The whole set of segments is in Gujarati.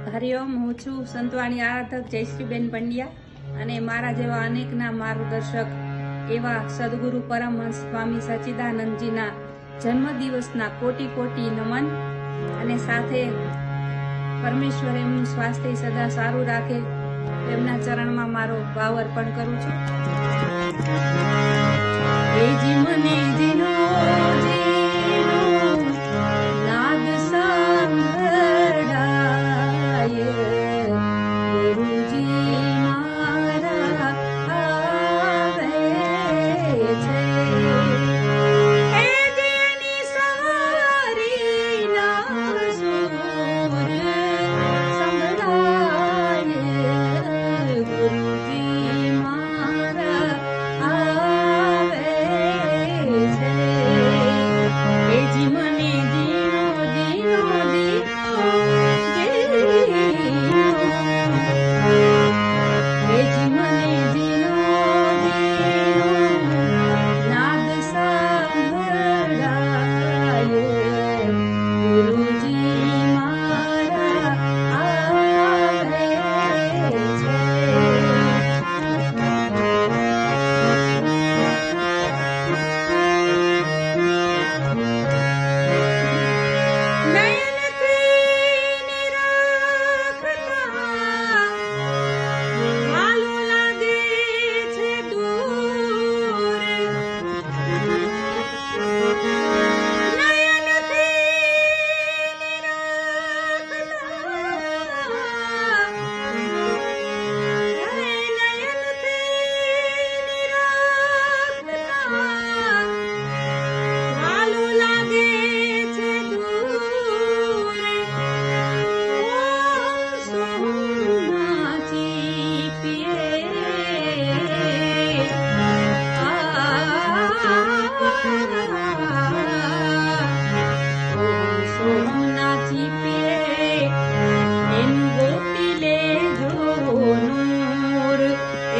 હરિઓમ, હું છું સંતવાણી આરાધક જયશ્રીબેન પંડ્યા અને મારા જેવા અનેકના માર્ગદર્શક એવા સદગુરુ પરમહંસ સ્વામી સચ્ચિદાનંદજીના જન્મદિવસના કોટી કોટી નમન અને સાથે પરમેશ્વર એમનું સ્વાસ્થ્ય સદા સારું રાખે એમના ચરણમાં મારો ભાવ અર્પણ કરું છું. એ જી મને જીનો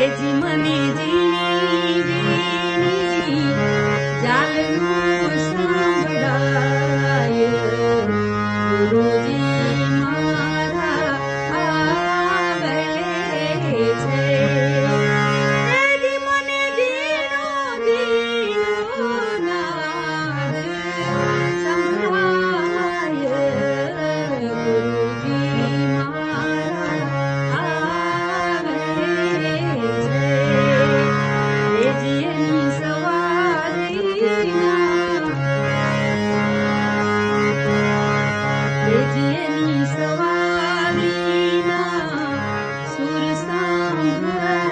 Edmani de सवारीना सुरसां